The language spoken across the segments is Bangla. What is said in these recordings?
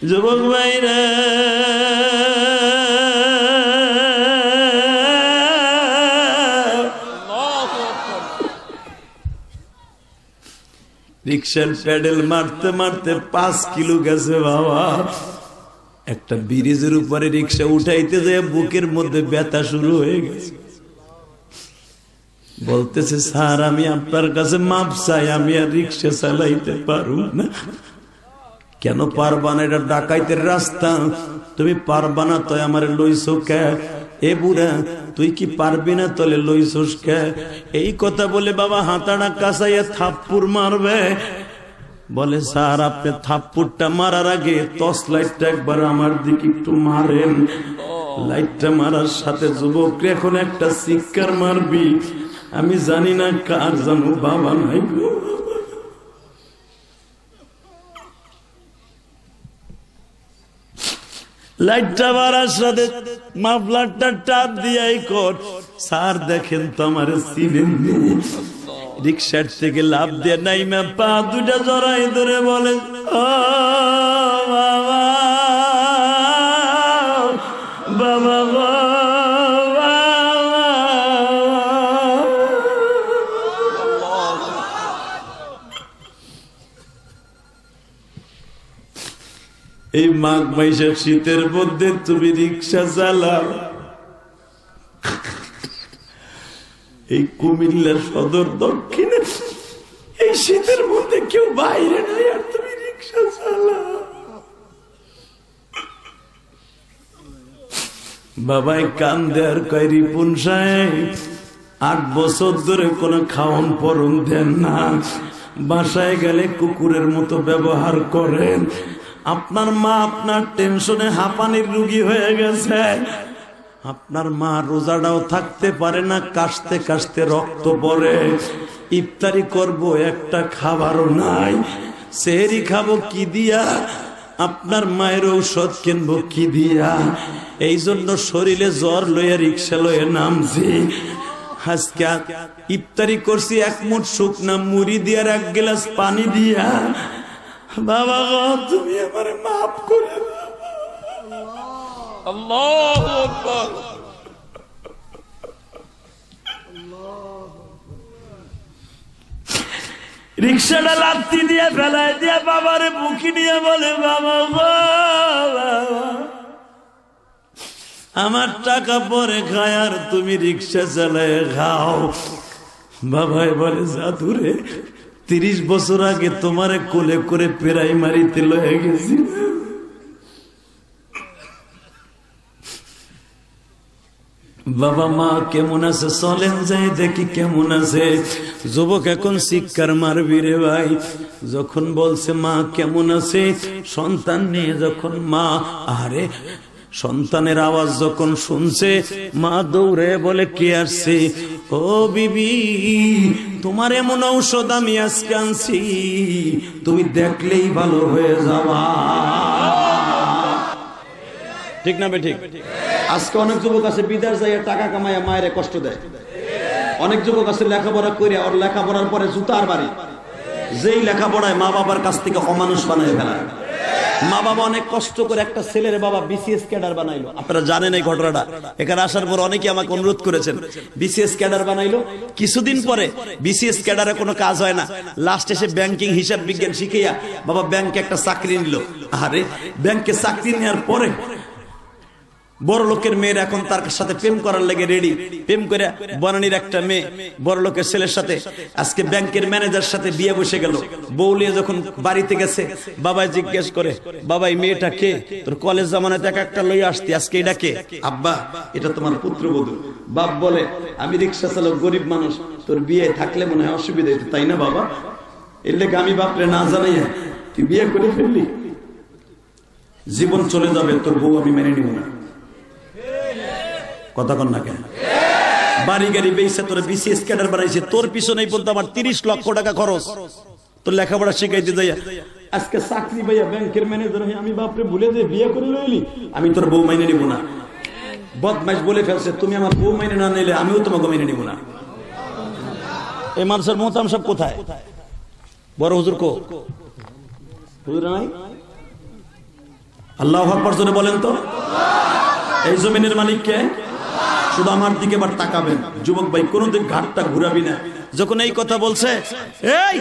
যুবক ভাইরা রিক্সার প্যাডেল মারতে মারতে পাঁচ কিলো গেছে বাবা। একটা ব্রিজের উপরে রিক্সা উঠাইতে যায় বুকের মধ্যে ব্যথা শুরু হয়ে গেছে। বলতেছে, স্যার, আমি আপনার কাছে মাপ চাই, আমি আর রিক্সা চালাইতে পারু না। কেন পারবা না? এটা ডাকাইতের রাস্তা। তুমি পারবা না আমার লইছো কে? এ বুড়া, তুই কি পারবি না তলে লইছস কে? এই কথা বলে বাবা হাতাড়া কাসাইয়া থাপ্পুর মারবে। বলে, স্যার, আপনি থাপ্পুরটা মারার আগে টস লাইটটা একবার আমার দিকে একটু মারেন। লাইটটা মারার সাথে যুবক, এখন একটা শিক্ষার মারবি। আমি জানি না কার জানো বাবা নাই লাইটটা বাড়ার সাথে মাফলারটা টাপ দিয়াই কর। স্যার দেখেন তো আমার সিনেন রিক্সার থেকে লাভ দিয়ে নাই মা পা দুটা জড়াই ধরে বলে, ও বাবা। মাঘ মাইশের শীতের মধ্যে তুমি রিক্সা চালাও। এই কুমিল্লার সদর দক্ষিণে, এই শীতের মধ্যে কেউ বাইরে নাই আর তুমি রিক্সা চালাও। বাবাই কান দেয়ার কয়, রিপুন আট বছর ধরে কোনো খাওন পরন দেন না। বাসায় গেলে কুকুরের মতো ব্যবহার করেন। আপনার মা আপনার টেনশনে হাঁপানির রুগী হয়ে গেছে। আপনার মা রোজাটাও থাকতে পারে না, কাশতে কাশতে রক্ত পরে ইফতারি করব, একটা খাবারও নাই। সেহরি খাব কি দিয়া? আপনার মায়ের ঔষধ কিনবো কি দিয়া? এই জন্য শরীরে জ্বর লইয়া রিক্সা লয়ে নামছি। আজকে ইফতারি করছি এক মুঠ শুকনা মুড়ি দিয়ার এক গ্লাস পানি দিয়া। বাবা গো তুমি আমার মাফ করে আল্লাহ রিক্সাটা লাত্তি দিয়ে ফেলায় দিয়ে বাবারে বুকি নিয়ে বলে বাবা বাবা। আমার টাকা পরে খায় আর তুমি রিক্সা চালায় খাও বাবাই বলে জাদুরে তিরিশ বছর আগে তোমারে কোলে করে প্রাইমারিতে লয়ে গেছি। বাবা মা কেমন আছে? চলেন যাই, দেখি কেমন আছে। যুবক এখন শিক্ষার মারবি রে ভাই। যখন বলছে, মা, কেমন আছে? সন্তান নিয়ে যখন মা, আরে, সন্তানের আওয়াজ যখন শুনছে, মা দৌড়ে বলে, কে আসছে? ও বিবি, তোমার এমন ঔষধ আমি আজকে আনছি। তুমি দেখলেই ভালো হয়ে যাবা। ঠিক না ঠিক? আজকে অনেক যুবক আছে, বিদেশ যাইয়া টাকা কামাইয়া মায়ের কষ্ট দেয়। অনেক যুবক আছে, লেখাপড়া করে ওর লেখাপড়ার পরে জুতার বাড়ি। যেই লেখাপড়ায় মা বাবার কাছ থেকে অমানুষ বানায় ফেলায়। মা বাবা অনেক কষ্ট করে একটা ছেলের বাবা বিসিএস ক্যাডার বানাইলো। আপনারা জানেন এই ঘটনাটা। এখানে আসার পর অনেকে আমাকে অনুরোধ করেছেন বিসিএস ক্যাডার বানাইলো। কিছুদিন পরে বিসিএস ক্যাডারে কোনো কাজ হয় না। লাস্ট এসে ব্যাংকিং হিসাব বিজ্ঞান শিখিয়া বাবা ব্যাংকে একটা চাকরি নিল। আরে ব্যাংকে চাকরি নেওয়ার পরে বড় লোকের মেয়ের এখন তার সাথে প্রেম করার লেগে রেডি প্রেম করে বনানির একটা মেয়ে, বড় লোকের ছেলের সাথে। আজকে ব্যাংকের ম্যানেজার সাথে বিয়ে বসে গেল। বৌলিয়ে যখন বাড়িতে গেছে, বাবাই জিজ্ঞেস করে বাবা এই মেয়েটা কে? তোর কলেজ জামানাতে এক একটা লই আসতি, আজকে এটা কে? আব্বা, এটা তোমার পুত্রবধূ। বাপ বলে, আমি রিক্সা চালক, গরিব মানুষ, তোর বিয়ে থাকলে মনে হয় অসুবিধা হইতো, তাই না বাবা? এর লেগে আমি বাপরে না জানাইয়া, তুই বিয়ে করে ফেললি? জীবন চলে যাবে, তোর বউ আমি মেনে নিব না। কথা কন না কেন? বাড়ি গাড়ি বেইছে তোর বিসিএস ক্যাডার বানাইছে। তোর পিছনেই বলতো আমার তিরিশ লক্ষ টাকা খরচ। তোর লেখাপড়া শিখাইতে যাইয়া। আজকে চাকরি পাইয়া ব্যাংকের ম্যানেজার হয়ে আমি বাপরে ভুলে যে বিয়ে করে লইলি, আমি তোর বউ মাইনে নিব না। বদমাইশ বলে ফেলছে, তুমি আমার বউ মাইনে না নিলে আমিও তোমাকে মেনে নিব না। এই মানুষের মোতাম সব কোথায়? বড় হুজুর কো? হুজুর নাই? আল্লাহ আকবর বলেন তো। এই জমিনের মালিককে শুধু আমার দিকে এবার তাকাবেন। যুবক ভাই, কোনোদিন ঘাটটা ঘুরাবি না। যখন এই কথা বলছে, এই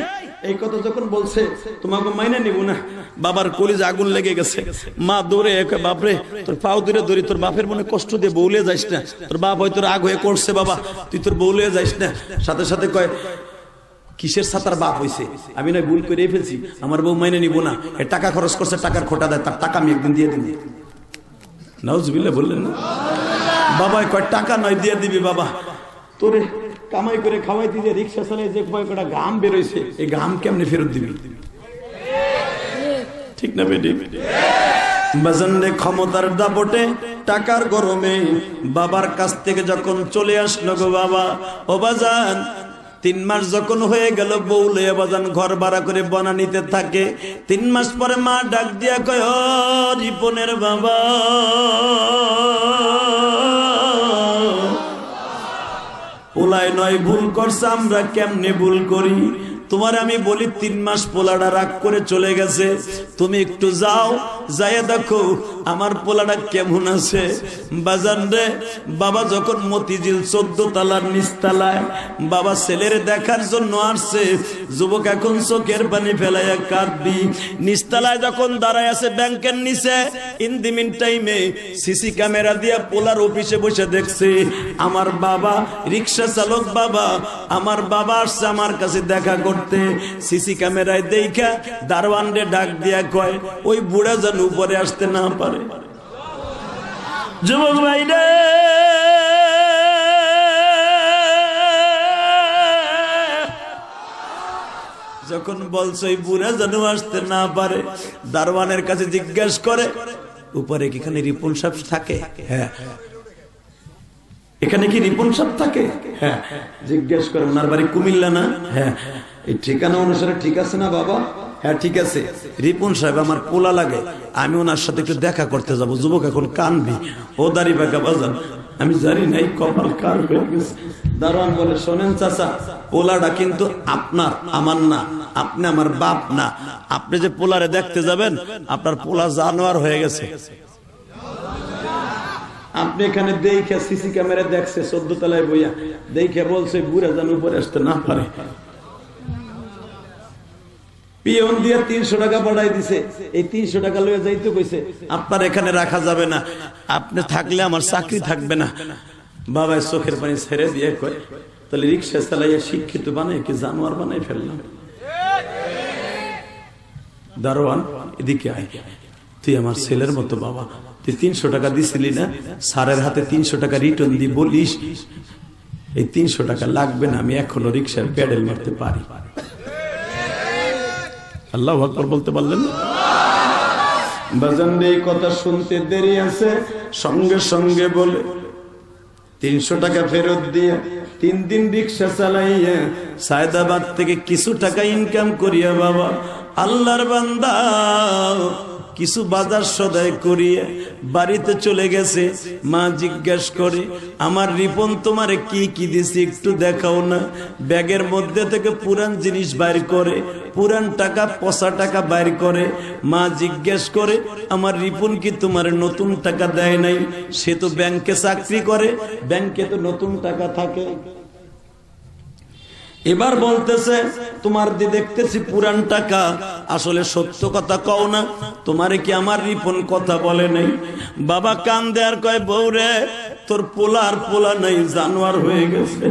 এই কথা যখন বলছে, তোমাকে মাইনে নিব না। বাবার কলিজে আগুন লেগে গেছে। মা দৌড়ে একে, বাপরে, তোর পাও দূরে দৌড়ি, তোর বাপের মনে কষ্ট দিয়ে বউলে যাইস না। তোর বাপ হয়তো রাগ হয়ে করছে, বাবা, তুই তোর বউলে যাইস না। সাথে সাথে কয়, কিসের সাতার বাপ হইছে? আমি না ভুল করে ফেলছি। আমার বউ মাইনে নিব না। এ টাকা খরচ করছে, টাকার খোটা দেয়, তার টাকা আমি একদিন দিয়ে দিবি। নাউজবিল্লা বললেন না? বাবা, কয়, টাকা নয়, দিয়ে দিবি বাবা। তোরে কামাই করে খাওয়াই দিয়ে রিক্সা চালাই যে কয় কটা ঘাম বেরোইছে, এই ঘাম কেমনে ফেরত দিবি? ঠিক না বেটি? বাজানরে ক্ষমতার দাপটে, টাকার গরমে বাবার কাছ থেকে যখন চলে আসলো গো বাবা, ও বাজান, তিন মাস যখন হয়ে গেল বউলে বাজান ঘর ভাড়া করে বনা নিতে থাকে, তিন মাস পরে মা ডাক দিয়া কয় রিপনের বাবা পোলায় নয়, ভুল করছে, আমরা কেমনে ভুল করি? তোমার আমি বলি, তিন মাস পোলাটা রাগ করে চলে গেছে। তুমি একটু যাও, যাইয়া দেখো আমার পোলাটা কেমন আছে? বাজান রে, বাবা যখন মতিঝিল চোদ্দ তালার নিচতলায় বাবা ছেলের দেখার জন্য আসছে, যুবক এখন চোখের পানি ফেলাইয়া কাঁদবি। নিচতলায় যখন দাঁড়ায় আছে ব্যাংকের নিচে ইন দি মিন টাইমে সিসি ক্যামেরা দিয়ে পোলার অফিসে বসে দেখছে, আমার বাবা রিক্সা চালক বাবা, আমার বাবা আসছে আমার কাছে দেখা করতে। সিসি ক্যামেরায় দেখা দারওয়ান ডাক দিয়া কয়, ওই বুড়া যেন উপরে আসতে না পারে। যুবক ভাই যখন বলছো এই বুড়া যেন আসতে না পারে দারওয়ানের কাছে জিজ্ঞেস করে, উপরে কি রিপন থাকে? হ্যাঁ। এখানে কি রিপন সাহেব থাকে? হ্যাঁ। জিজ্ঞেস করে, ওনার বাড়ি কুমিল্লা না? হ্যাঁ। এই ঠিকানা অনুসারে ঠিক আছে না বাবা? হ্যাঁ ঠিক আছে। রিপন সাহেব, আমার পোলা লাগে। আমি ওনার সাথে একটু দেখা করতে যাব। যুবক এখন কানবি। ও দাড়ি বাঁকা বাজান। আমি জানি না কপাল কার দারোয়ান বলে, শোনেন চাচা, পোলাটা কিন্তু আপনার, আমার না। আপনি আমার বাপ না। আপনি যে পোলারে দেখতে যাবেন, আপনার পোলা জানোয়ার হয়ে গেছে। আপনি এখানে দেখে সিসি ক্যামেরা দেখছে চোদ্দ তলায় বইয়া। দেখে বলছে, বুড়া যেন উপরে আসতে না পারে। পিয়ন দিয়ে তিনশো টাকা পাঠাই দিছে। এই তিনশো টাকা লয়ে যাইতে কইছে, আপনার এখানে রাখা যাবে না। আপনি থাকলে আমার চাকরি থাকবে না। বাবা চোখের পানি ছেড়ে দিয়ে কয়, তাহলে রিক্সা চালাইয়া শিক্ষিত বানাই কি জানোয়ার বানাই ফেললাম? দারোয়ান, এদিকে আয়। তুই আমার ছেলের মতো বাবা। তুই তিনশো টাকা দিছিলি না? স্যারের হাতে তিনশো টাকা রিটার্ন দি বলিস? এই তিনশো টাকা লাগবে না, আমি এখনও রিক্সার প্যাডেল মারতে পারি। আল্লাহ আকবর বলতে পারলেন না? এই কথা শুনতে দেরি আছে সঙ্গে সঙ্গে বলে, তিনশো টাকা ফেরত দিয়ে তিন দিন রিক্সা চালাইয়ে সায়দাবাদ থেকে কিছু টাকা ইনকাম করিয়া বাবা, আল্লাহর বান্দা কিছু বাজার সদাই করিয়ে বাড়িতে চলে গেছে। মা জিজ্ঞেস করে, আমার রিপন তোমারে কি কি দিছি একটু দেখাও না? ব্যাগের মধ্যে থেকে পুরান জিনিস বাইর করে, পুরান টাকা, পচা টাকা বাইর করে। মা জিজ্ঞেস করে, আমার রিপন কি তোমার নতুন টাকা দেয় নাই? সে তো ব্যাংকে চাকরি করে। ব্যাংকে তো নতুন টাকা থাকে। এবার বলতেছে, তোমার দি দেখতেছি পুরান টাকা, আসলে সত্য কথা কও না। তোমারে কি আমার রিপন কথা বলে নাই? বাবা কান দেয়ার কয় বউরে তোর পোলার পোলা নাই, জানোয়ার হয়ে গেছে।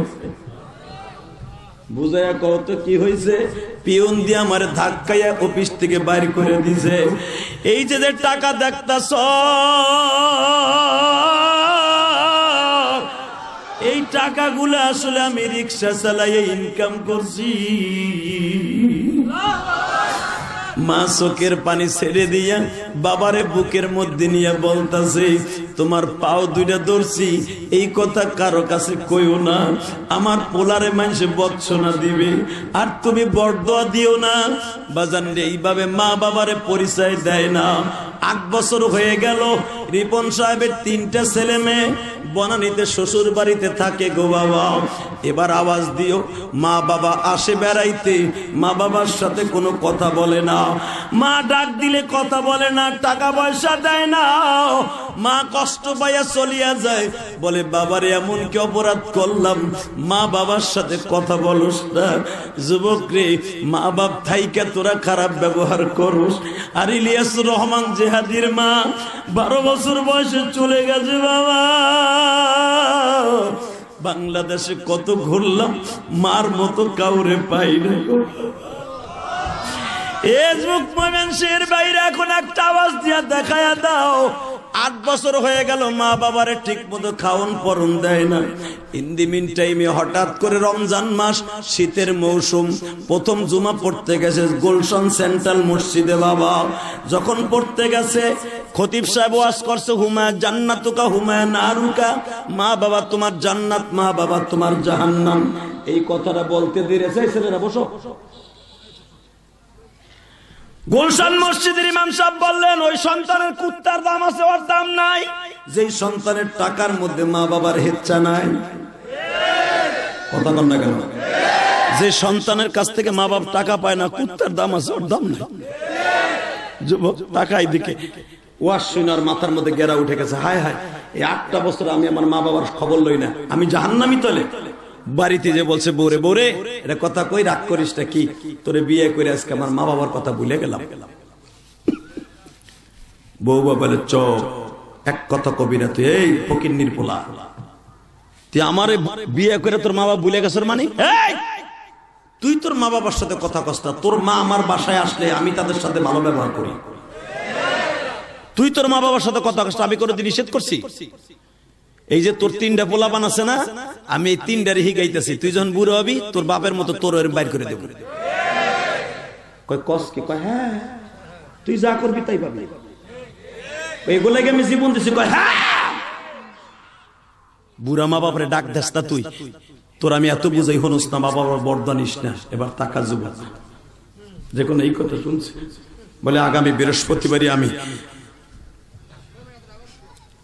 বুঝাইয়া কও তো কি হয়েছে পিয়ন দিয়ে আমার ধাক্কাইয়া অফিস থেকে বাইর করে দিছে। এই যে টাকা দেখতাছ টাকাগুলো আসলে আমি রিক্সা চালাইয়ে ইনকাম করছি। মা চোখের পানি ছেড়ে দিয়া বাবারে বুকের মধ্যে নিয়ে বলতাছে, তোমার পাও দুইটা ধরছি, এই কথা কারও কাছে কইও না। আমার পোলারে মানুষে বৎসনা দিবে, আর তুমি বরদোয়া দিও না। বাজান এইভাবে মা বাবারে পরিচয় দেয় না। আট বছর হয়ে গেল, রিপন সাহেবের তিনটা ছেলে মেয়ে বনানীতে শ্বশুর বাড়িতে থাকে গো বাবা। এবার আওয়াজ দিও, মা বাবা আসে বেড়াইতে, মা বাবার সাথে কোনো কথা বলে না। মা ডাক দিলে কথা বলে না, টাকা পয়সা দেয় না। মা কষ্ট পাইয়া চলিয়া যায়, বলে, বাবারে, এমন কি অপরাধ করলাম? মা বাবার সাথে কথা বলস না। যুবক রে, মা বাপ থাইকে তোরা খারাপ ব্যবহার করস। আর ইলিয়াস রহমান জেহাদির মা, বারো বছর বয়সে চলে গেছে বাবা। বাংলাদেশে কত ঘুরলাম, মার মতো কাউরে পাই না। ফেসবুক ময়মনসিংহের বাইরে এখন একটা আওয়াজ দিয়া দেখায়া দাও আট বছর হয়ে গেল মা বাবারে ঠিক মতো খাওন পরন দেয় না। ইন দি মিন টাইমে হঠাৎ করে রমজান মাস, শীতের মৌসুম, প্রথম জুমা পড়তে গেছে গুলশন সেন্ট্রাল মসজিদে বাবা। যখন পড়তে গেছে, খতিব সাহেব ওয়াজ করছে হুমায় জান্নাতুকা হুমায় নারুকা, মা বাবা তোমার জান্নাত, মা বাবা তোমার জাহান্নাম। এই কথাটা বলতে দিয়েছে ছেলেরা, বসো। গুলশান মসজিদের ইমাম সাহেব বললেন, ওই সন্তানের কুত্তার দাম আছে, ওর দাম নাই। যেই সন্তানের টাকার মধ্যে মা বাবার হেচ্ছা নাই, কথা না কেন? যে সন্তানের কাছ থেকে মা বাপ টাকা পায় না, কুত্তার দাম আছে, ওর দাম নাই। যুবক টাকাই দিকে ওয়াশ শুনার মাথার মধ্যে গেরা উঠে গেছে। হায় হায়, এই আটটা বছর আমি আমার মা বাবার খবর লই না, আমি জাহান্নামি তলে। বাড়িতে যে বলছে, বোরে বোরে, এটা কথা কই, রাগ করিস না, কি? তোরে বিয়ে করে আজকে আমার মা বাবার কথা ভুলে গেলাম। বউ বলে চ এক কথা কবি না তুই, এই ফকির নির্পোলা তুই আমার বিয়ে করে তোর মা বাবা ভুলে গেছে মানে? তুই তোর মা বাবার সাথে কথা কস্তা তোর মা আমার বাসায় আসলে আমি তাদের সাথে ভালো ব্যবহার করি। তুই তোর মা বাবার সাথে কথা কষ্ট আমি কোনোদিন নিষেধ করছি? এই যে তোর তিনটা পোলাপান আছে না আমি এই তিনটারে হিগাইতেছি তুই যখন বুড়ো হবি তোর বাপের মতো তোর বাইর করে দেবো। কয় কস কি? কয় হ্যাঁ তুই যা করবি তাই পাবি। এগুলাকে আমি জীবন দিছি কয় হ্যাঁ বুড়া মা বাপরে ডাক দেস না তুই। তোর আমি এত বুঝাই হনুস না বাবা বাবা বরদানিস না এবার টাকা যুবক। যে কোনো এই কথা শুনছি। বলে আগামী বৃহস্পতিবারই আমি।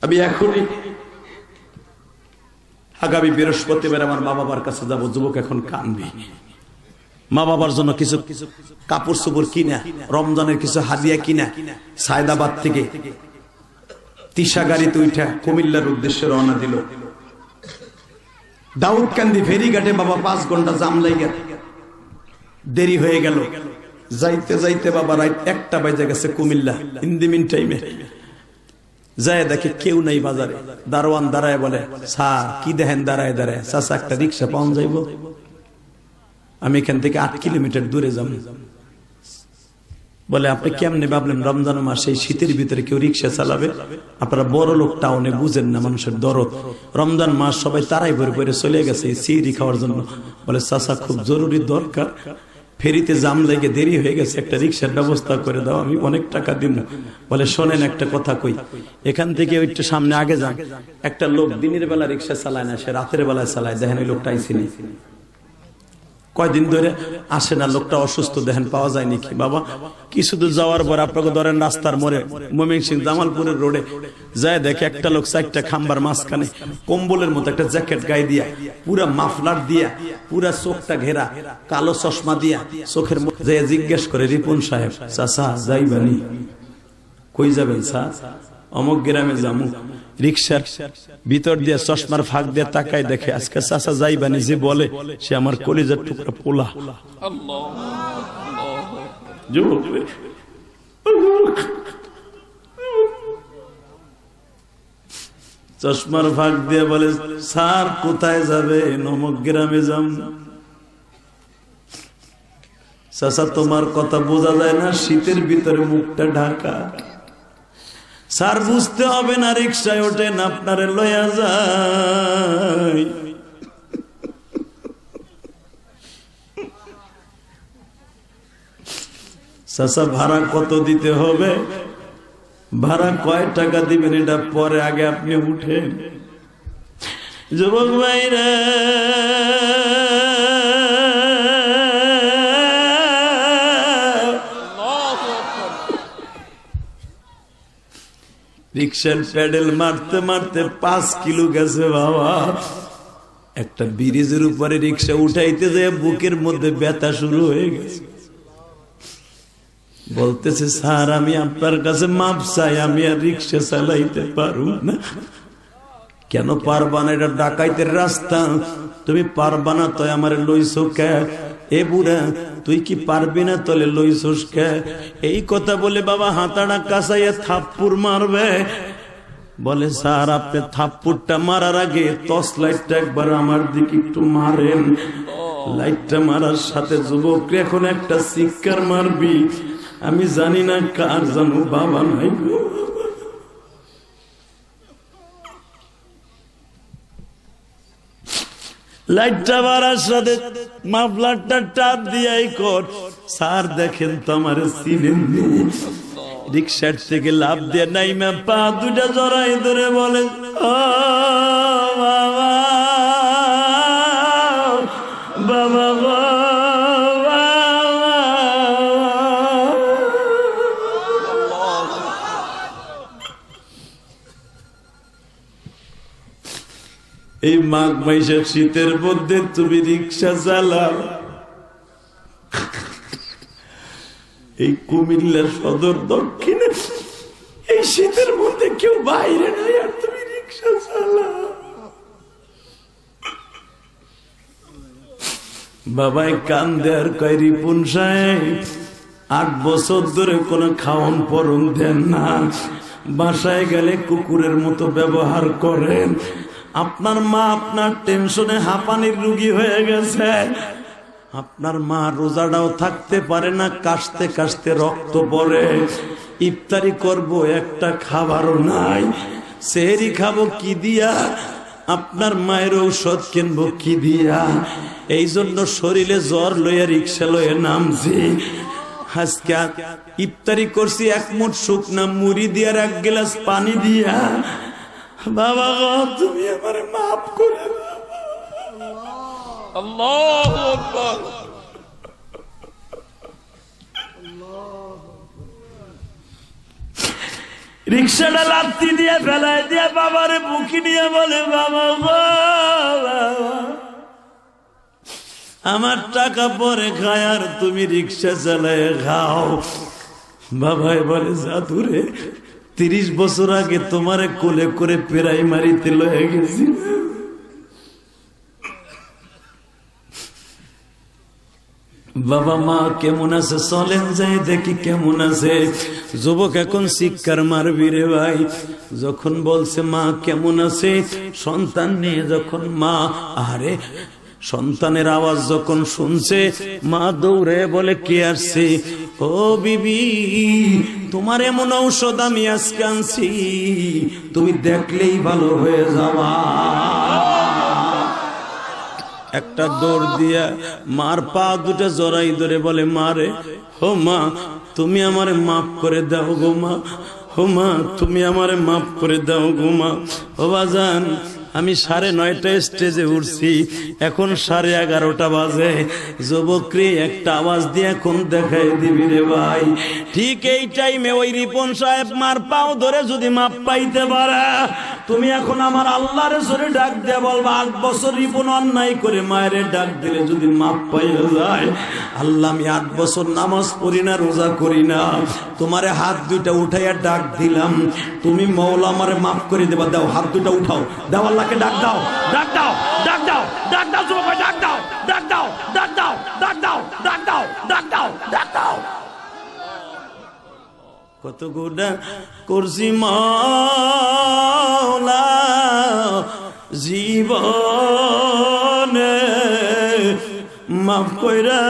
আমি এখনই আগামী বৃহস্পতিবার আমার মা বাবার কাছে যাব, যুবক এখন কানবি মা বাবার জন্য কিছু কিছু কাপড় চোপড় কিনা, রমজানের কিছু হাদিয়া কিনা, সায়দাবাদ থেকে তিসা গাড়িতে উঠা কুমিল্লার উদ্দেশ্যে রওনা দিল। দাউদকান্দি ফেরিঘাটে বাবা পাঁচ ঘণ্টা জাম লাগে দেরি হয়ে গেল। যাইতে যাইতে বাবা রাত একটা বাজে গেছে কুমিল্লা ইন্দিমিন টাইমে যায় দেখে কেউ নাই বাজারে। দারোয়ান দাঁড়ায় বলে স্যার কি দেখেন দাঁড়ায় দাঁড়ায়? চাচা একটা রিক্সা পাওয়া যাইব। আমি এখান থেকে আট কিলোমিটার দূরে যাব বলে, আপনি কেমনে ভাবলেন রমজান মাস এই শীতের ভিতরে কেউ রিক্সা চালাবে? আপনারা বড় লোক টাউনে বুঝেন না মানুষের দরদ। রমজান মাস সবাই তারাই ভরে ভরে চলে গেছে সিঁড়ি খাওয়ার জন্য। বলে চাচা খুব জরুরি দরকার। ফেরিতে জাম লেগে দেরি হয়ে গেছে, একটা রিক্সার ব্যবস্থা করে দাও, আমি অনেক টাকা দিব। বলে, শোনেন, একটা কথা কই, এখান থেকে একটু সামনে আগে যান। একটা লোক দিনের বেলা রিক্সা চালায় না, সে রাতের বেলায় চালায়, দেখেন ওই লোকটা আইসিনি কয়দিন ধরে আসে না, লোকটা অসুস্থ, দেখেন পাওয়া যায় নাকি? বাবা, কিছু দূর যাওয়ার পর আপনাকে ধরেন রাস্তার মোড়ে মমিন সিং জামালপুরের রোডে যায় দেখে একটা লোক চারটা খাম্বার মাঝখানে কম্বলের মতো একটা জ্যাকেট গায়ে দিয়া, পুরা মাফলার দিয়া, পুরা চোখটা ঘেরা, কালো চশমা দিয়া চোখের যেয়ে জিজ্ঞেস করে, রিপন সাহেব, চাচা, যাইবানি? কই যাবেন, স্যার? অমক গ্রামে যামু। রিক্সার ভিতর দিয়ে চশমার ফাঁক দিয়ে তাকায় দেখে, আজকে চাচা যাইবানি যে বলে, সে আমার কলিজার টুকরা পোলা। চশমার ফাঁক দিয়ে বলে, স্যার, কোথায় যাবে? নমক গ্রামে যাম। চাচা, তোমার কথা বোঝা যায় না, শীতের ভিতরে মুখটা ঢাকা। স্যার, বুঝতে হবে না রিক্সায় ওঠেন আপনারে লয়া যায়। চাচা ভাড়া কত দিতে হবে? ভাড়া কয় টাকা দিবেন? এটা পরে আগে আপনি উঠেন। যুবক ভাইরা রিক্সার প্যাডেল মারতে মারতে পাঁচ কিলো গেছে বাবা। একটা ব্রিজের উপরে রিক্সা উঠাইতে যায় বুকের মধ্যে ব্যথা শুরু হয়ে গেছে। বলতেছে, স্যার, আমি আপনার কাছে মাপ চাই, আমি আর রিক্সা চালাইতে পারব না। কেন পারবা না? এটা ডাকাইতের রাস্তা। তুমি পারবা না আমার লইছ কে? এ বুড়া, তুই কি পারবি না তলে লইছস কে এই কথা বলে বাবা হাতাড়া কাসাইয়া থাপ্পুর মারবে। বলে, স্যার, আপনি থাপ্পুরটা মারার আগে টস লাইটটা একবার আমার দিকে একটু মারেন। লাইটটা মারার সাথে যুবক এখন একটা শিক্ষার মারবি। আমি জানি না কার জানো বাবা নাই লাইটটা বাড়ার সাথে মাফলারটা টাপ দিয়াই কর। স্যার দেখেন তো আমার সিনেন রিক্সার থেকে লাভ দিয়ে নাই মা পা দুটা জড়াই ধরে বলে ও এই মাঘ মাইশের শীতের মধ্যে তুমি রিক্সা চালাও। এই কুমিল্লার সদর দক্ষিণে, এই শীতের মধ্যে কেউ বাইরে নাই আর তুমি রিক্সা চালাও। বাবাই কান্দে আর কয়, রিপুন সাহেব, আট বছর ধরে কোনো খাওয়ান পরন দেন না। বাসায় গেলে কুকুরের মতো ব্যবহার করেন। আপনার মা আপনার টেনশনে হাঁপানির রুগী হয়ে গেছে। আপনার মা রোজাটাও থাকতে পারে না, কাশতে কাশতে রক্ত পড়ে। ইফতারি করব, একটা খাবারও নাই। সেহরি খাব কি দিয়া? আপনার মায়ের ঔষধ কিনবো কি দিয়া? এই জন্য শরীরে জ্বর লইয়া রিক্সা লইয়া নামছি। আজকে ইফতারি করছি, এক মুঠ শুকনা মুড়ি দিয়ার এক গ্লাস পানি দিয়া। বাবা তুমি আমার মাফ করে রিক্সাটা লাত্তি দিয়ে ফেলায় দিয়ে বাবারে বুকি নিয়ে বলে বাবা। আমার টাকা পরে খায় আর তুমি রিক্সা চালায় খাও। বাবাই বলে জাদুরে তিরিশ বছর আগে তোমারে কোলে করে প্রাইমারিতে লয়ে গেছি। বাবা মা কেমন আছে? চলেন যাই, দেখি কেমন আছে। যুবক এখন শিক্ষার মারবি রে ভাই। যখন বলছে মা কেমন আছে? সন্তান নিয়ে যখন মা, আরে সন্তানের আওয়াজ যখন শুনছে, মা দৌড়ে বলে, কে আসছে? ও বিবি, তোমার এমন ঔষধ আমি আজকে আনছি। তুমি দেখলেই ভালো হয়ে যাওয়া একটা দৌড় দিয়া মার পা দুটো জড়াই ধরে বলে মারে হো মা, তুমি আমারে মাফ করে দাও গো মা। হো মা, তুমি আমারে মাফ করে দাও গো মা। ও বাজান আমি সাড়ে নয়টা স্টেজে উঠছি। এখন সাড়ে এগারোটা বাজে। যুবকরি একটা আওয়াজ দিয়ে এখন দেখাই দিবি রে ভাই। ঠিক এই টাইমে ওই রিপন সাহেব মার পাও ধরে যদি মাপ পাইতে পারে, তুমি এখন আমার আল্লাহরে সরে ডাক দিয়ে বলবা, আট বছর রিপন অন্যায় করে মায়ের ডাক দিলে যদি মাপ পাইয়া যায়, আল্লাহ আমি আট বছর নামাজ পড়ি না, রোজা করি না। তোমারে হাত দুইটা উঠাইয়া ডাক দিলাম। তুমি মৌলা আমারে মাফ করে দেবা। দাও, হাত দুইটা উঠাও। দাও আল্লাহকে ডাক দাও ডাক দাও ডাক দাও ডাক দাও যুবক ডাক দাও ডাক দাও ডাক দাও ডাক দাও ডাক দাও ডাক দাও ডাক দাও কত গোটা করছি মাওলা জীবনে মাফ কইরা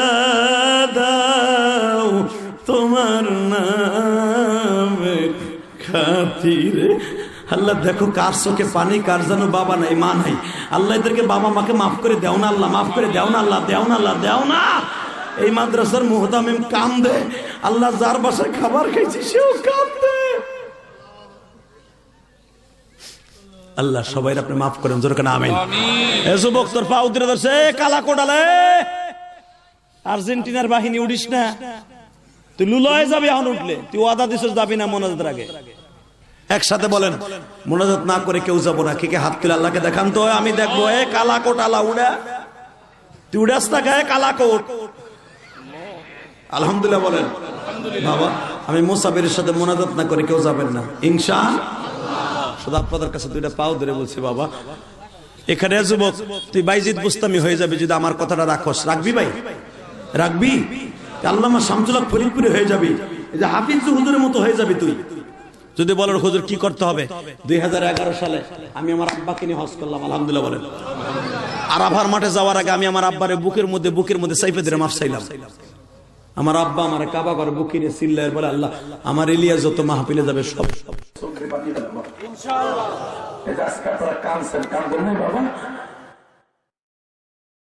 দাও তোমার নামের খাতিরে আল্লাহ দেখো কার চোখে পানি কার যেন বাবা নাই মা নাই। আল্লাহ এদেরকে বাবা মাকে মাফ করে দেও না আল্লাহ মাফ করে দেও না আল্লাহ দেও না আল্লাহ দেও না। এই মাদ্রাসার মুহতামিম কাম দে আল্লাহ যার বাসায় খাবার খাইছি সেও কাম দে আল্লাহ সবাই আপনি মাফ করেন জোর কেন আমিন? এ যুবক তোর পা উদ্রে ধরছে এ কালা কোডালে। আর্জেন্টিনার বাহিনী উড়িস না। তুই লুলয়ে যাবি এখন উঠলে। তুই ওয়াদা দিছিস যাবি না মনে আগে। একসাথে বলেন, মোনাজাত না করে কেউ যাব না। কে কে হাত তুলে আল্লাহকে দেখান তো, আমি দেখব, এ কালা কোট আলা উড়া। তুই উড়াস না গায়ে কালা কোট। আলহামদুলিল্লাহ বলেন, বাবা, আমি মোসাবের সাথে মোনাজাত না করে কেউ যাবেন না। ইনশা শুধু আপনাদের কাছে দুইটা পাও ধরে বলছি, বাবা। এখানে যুবক, তুই বাইজিদ বুস্তামি হয়ে যাবে যদি আমার কথাটা রাখস। রাখবি ভাই? রাখবি? আল্লামা শামসুল্লাহ ফরিদপুরে হয়ে যাবি। এই যে হাফিজ হুজুরের মতো হয়ে যাবি তুই। যদি বলেন হুজুর কি করতে হবে? দুই সালে আমি আমার আব্বাকে নিয়ে হজ করলাম আলহামদুলিল্লাহ বলেন। আর আভার মাঠে যাওয়ার আগে আমি আমার আব্বারে বুকের মধ্যে বুকের মধ্যে সাইফে ধরে মাফ চাইলাম। আমার আব্বা আমার কাবা করে বুকে নিয়ে চিল্লায় বলে আল্লাহ আমার এলিয়া যত মাহফিলে যাবে সব সব ইনশাআল্লাহ আজকে আপনারা কানছেন কানবেন না বাবা?